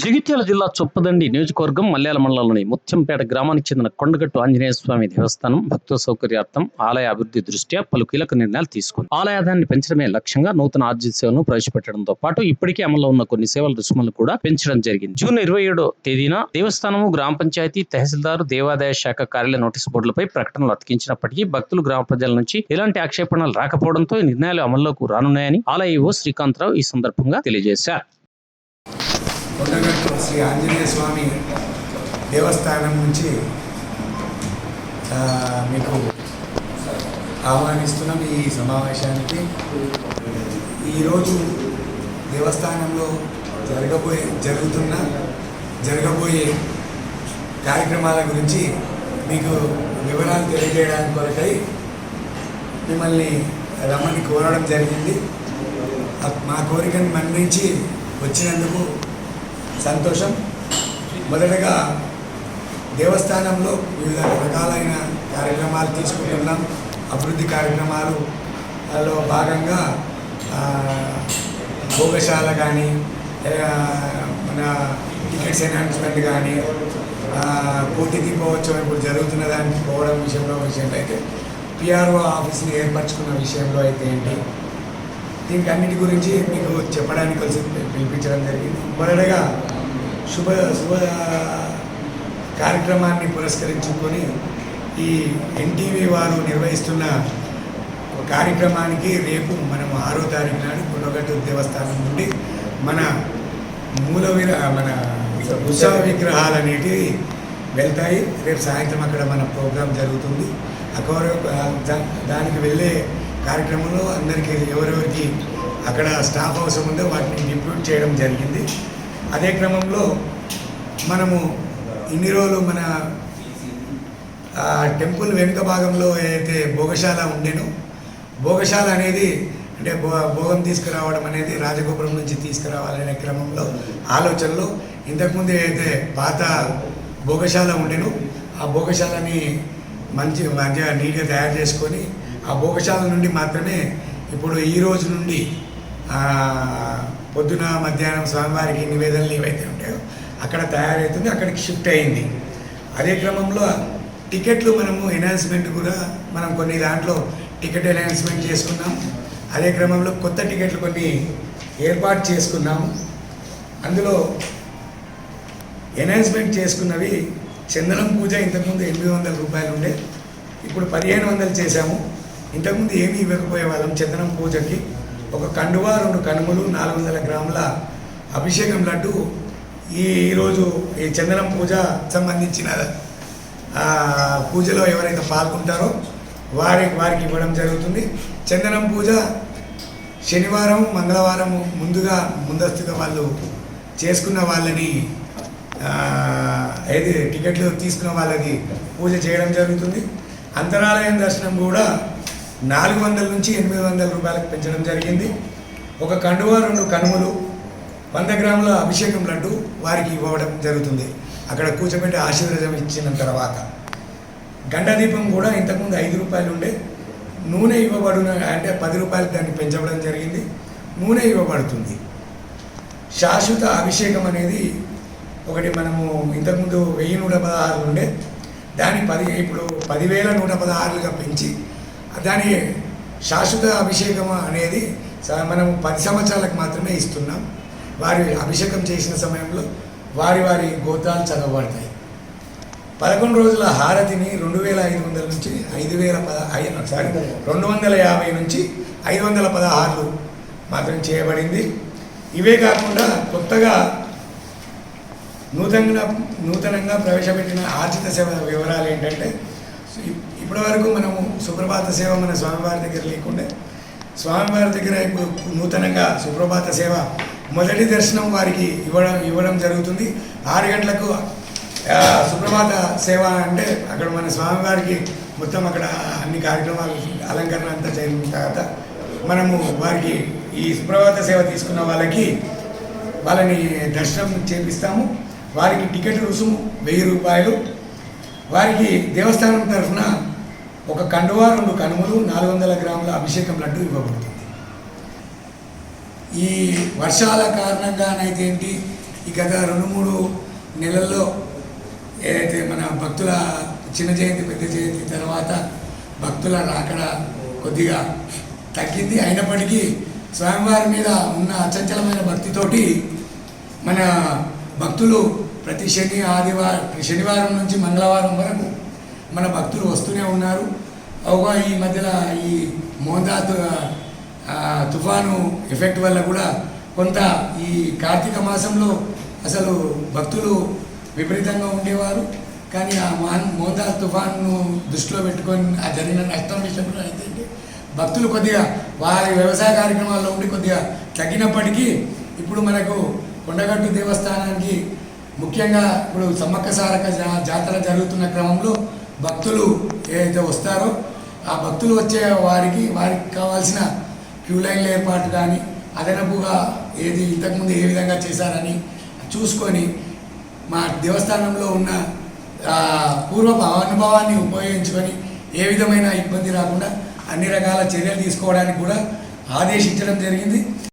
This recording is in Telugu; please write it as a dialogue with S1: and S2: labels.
S1: జగిత్యాల జిల్లా చొప్పదండి నియోజకవర్గం మల్యాల మండలంలోని ముత్యంపేట గ్రామానికి చెందిన కొండగట్టు ఆంజనేయ స్వామి దేవస్థానం భక్తుల సౌకర్యార్థం ఆలయ అభివృద్ధి దృష్ట్యా పలు కీలక నిర్ణయాలు తీసుకుంది. ఆలయాదాన్ని పెంచడమే లక్ష్యంగా నూతన ఆర్జిత సేవలను ప్రవేశపెట్టడంతో పాటు ఇప్పటికే అమల్లో ఉన్న కొన్ని సేవల రుసుములను కూడా పెంచడం జరిగింది. జూన్ ఇరవై ఏడో తేదీన దేవస్థానము గ్రామ పంచాయతీ తహసీల్దారు దేవాదాయ శాఖ కార్యాలయ నోటీసు బోర్డులపై ప్రకటనలు అతికించినప్పటికీ భక్తులు గ్రామ ప్రజల నుంచి ఎలాంటి ఆక్షేపణలు రాకపోవడంతో ఈ నిర్ణయాలు అమల్లోకి రానున్నాయని ఆలయ ఈవో శ్రీకాంతరావు ఈ సందర్భంగా తెలియజేశారు.
S2: కొండగట్టు శ్రీ ఆంజనేయ స్వామి దేవస్థానం నుంచి మీకు ఆహ్వానిస్తున్నాం ఈ సమావేశానికి. ఈరోజు దేవస్థానంలో జరగబోయే జరుగుతున్న జరగబోయే కార్యక్రమాల గురించి మీకు వివరాలు తెలియజేయడానికి కొరకై మిమ్మల్ని రమ్మని కోరడం జరిగింది. మా కోరికను మన్నించి వచ్చినందుకు సంతోషం. మొదటగా దేవస్థానంలో వివిధ రకాలైన కార్యక్రమాలు తీసుకుంటున్నాం. అభివృద్ధి కార్యక్రమాలు. లో భాగంగా భోగశాల కానీ మన టికెట్స్ ఎన్హాన్స్మెంట్ కానీ పోటీ దీపోత్సవం ఇప్పుడు జరుగుతున్న దానికి పోవడం విషయంలో విషయంలో అయితే పిఆర్ఓ ఆఫీస్ని ఏర్పరచుకున్న విషయంలో అయితే ఏంటి? దీనికి అన్నిటి గురించి మీకు చెప్పడానికి కలిసి పిలిపించడం జరిగింది. మొదటగా శుభ శుభ కార్యక్రమాన్ని పురస్కరించుకొని ఈ ఎన్టీవీ వారు నిర్వహిస్తున్న కార్యక్రమానికి రేపు మనం ఆరో తారీఖు నాడు కొండగట్టు దేవస్థానం నుండి మన మూల విర మన ఉత్సవ విగ్రహాలు అనేటివి వెళ్తాయి. రేపు సాయంత్రం అక్కడ మన ప్రోగ్రాం జరుగుతుంది. అక్కడ దా- దానికి వెళ్ళే కార్యక్రమంలో అందరికీ ఎవరెవరికి అక్కడ స్టాఫ్ అవసరం ఉందో వాటిని డిప్యూట్ చేయడం జరిగింది. అదే క్రమంలో మనము ఇన్ని రోజులు మన టెంపుల్ వెనుక భాగంలో ఏదైతే భోగశాల ఉండేనో భోగశాల అనేది అంటే భో భోగం తీసుకురావడం అనేది రాజగోపురం నుంచి తీసుకురావాలనే క్రమంలో ఆలోచనలో ఇంతకుముందు ఏదైతే పాత భోగశాల ఉండేనో ఆ భోగశాలని మంచి మంచిగా నీట్గా తయారు చేసుకొని ఆ భోగశాల నుండి మాత్రమే ఇప్పుడు ఈ రోజు నుండి పొద్దున మధ్యాహ్నం స్వామివారికి నివేదనలు ఏవైతే ఉంటాయో అక్కడ తయారవుతుంది అక్కడికి షిఫ్ట్ అయింది. అదే క్రమంలో టికెట్లు మనము ఎన్హాన్స్మెంట్ కూడా మనం కొన్ని దాంట్లో టికెట్ ఎన్హాన్స్మెంట్ చేసుకున్నాం. అదే క్రమంలో కొత్త టికెట్లు కొన్ని ఏర్పాటు చేసుకున్నాము అందులో ఎన్హాన్స్మెంట్ చేసుకున్నవి చందనం పూజ ఇంతకుముందు ఎనిమిది వందల రూపాయలు ఉండే ఇప్పుడు పదిహేను వందలు చేశాము. ఇంతకుముందు ఏమీ ఇవ్వకపోయే వాళ్ళం. చందనం పూజకి ఒక కండువా రెండు కనుమలు నాలుగు వందల గ్రాముల అభిషేకం లడ్డు ఈ ఈరోజు ఈ చందనం పూజ సంబంధించిన పూజలో ఎవరైతే పాల్గొంటారో వారి వారికి ఇవ్వడం జరుగుతుంది. చందనం పూజ శనివారం మంగళవారం ముందుగా ముందస్తుగా వాళ్ళు చేసుకున్న వాళ్ళని ఏది టికెట్లు తీసుకున్న వాళ్ళకి పూజ చేయడం జరుగుతుంది. అంతరాలయం దర్శనం కూడా నాలుగు వందల నుంచి ఎనిమిది వందల రూపాయలకు పెంచడం జరిగింది. ఒక కండువా రెండు కనుమలు వంద గ్రాముల అభిషేకం లడ్డు వారికి ఇవ్వడం జరుగుతుంది. అక్కడ కూర్చోబెట్టి ఆశీర్వాదం ఇచ్చిన తర్వాత గంట దీపం కూడా ఇంతకుముందు ఐదు రూపాయలు ఉండే. నూనె ఇవ్వబడున అంటే పది రూపాయలు దాన్ని పెంచబడం జరిగింది. నూనె ఇవ్వబడుతుంది. శాశ్వత అభిషేకం అనేది ఒకటి మనము ఇంతకుముందు వెయ్యి నూట పదహారులు ఉండే. దాన్ని పది ఇప్పుడు పదివేల నూట పదహారులుగా పెంచి దాని శాశ్వత అభిషేకం అనేది స- మనం పది సంవత్సరాలకు మాత్రమే ఇస్తున్నాం. వారి అభిషేకం చేసిన సమయంలో వారి వారి గోత్రాలు చదవబడతాయి. పదకొండు రోజుల హారతిని రెండు వేల ఐదు వందల నుంచి ఐదు వేల పద ఐదు సారీ రెండు వందల యాభై నుంచి ఐదు వందల పదహారులు మాత్రం చేయబడింది. ఇవే కాకుండా కొత్తగా నూతనంగా నూతనంగా ప్రవేశపెట్టిన ఆర్జిత సేవ వివరాలు ఏంటంటే ఇప్పటి ఇప్పటివరకు మనము సుప్రభాత సేవ మన స్వామివారి దగ్గర లేకుండే. స్వామివారి దగ్గర ఇప్పుడు నూతనంగా సుప్రభాత సేవ మొదటి దర్శనం వారికి ఇవ్వడం ఇవ్వడం జరుగుతుంది. ఆరు గంటలకు సుప్రభాత సేవ అంటే అక్కడ మన స్వామివారికి మొత్తం అక్కడ అన్ని కార్యక్రమాలు అలంకరణ అంతా జరిగిన తర్వాత మనము వారికి ఈ సుప్రభాత సేవ తీసుకున్న వాళ్ళకి వాళ్ళని దర్శనం చేపిస్తాము. వారికి టికెట్ రుసుము వెయ్యి రూపాయలు. వారికి దేవస్థానం తరఫున ఒక కండువా రెండు కనుమలు నాలుగు వందల గ్రాముల అభిషేకం లడ్డు ఇవ్వబడుతుంది. ఈ వర్షాల కారణంగానైతే ఏంటి ఈ గత రెండు మూడు నెలల్లో ఏదైతే మన భక్తుల చిన్న జయంతి పెద్ద జయంతి తర్వాత భక్తుల రాకడ కొద్దిగా తగ్గింది. అయినప్పటికీ స్వామివారి మీద ఉన్న అచంచలమైన భక్తితోటి మన భక్తులు ప్రతి శని ఆదివారం శనివారం నుంచి మంగళవారం వరకు మన భక్తులు వస్తూనే ఉన్నారు. అవుగా ఈ మధ్యలో ఈ మోందా తుఫాను ఎఫెక్ట్ వల్ల కూడా కొంత ఈ కార్తీక మాసంలో అసలు భక్తులు విపరీతంగా ఉండేవారు. కానీ ఆ మాన్ మోదా తుఫాను దృష్టిలో పెట్టుకొని ఆ జరిగిన నష్టం విషయంలో అయితే భక్తులు కొద్దిగా వారి వ్యవసాయ కార్యక్రమాల్లో ఉండి కొద్దిగా తగ్గినప్పటికీ ఇప్పుడు మనకు కొండగట్టు దేవస్థానానికి ముఖ్యంగా ఇప్పుడు సమ్మక్క సారక జా- జాతర జరుగుతున్న క్రమంలో భక్తులు ఏదైతే వస్తారో ఆ భక్తులు వచ్చే వారికి వారికి కావాల్సిన క్యూ లైన్ల ఏర్పాటు కానీ అదనపుగా ఏది ఇంతకుముందు ఏ విధంగా చేశారని చూసుకొని మా దేవస్థానంలో ఉన్న పూర్వ అనుభవాన్ని ఉపయోగించుకొని ఏ విధమైన ఇబ్బంది రాకుండా అన్ని రకాల చర్యలు తీసుకోవడానికి కూడా ఆదేశించడం జరిగింది.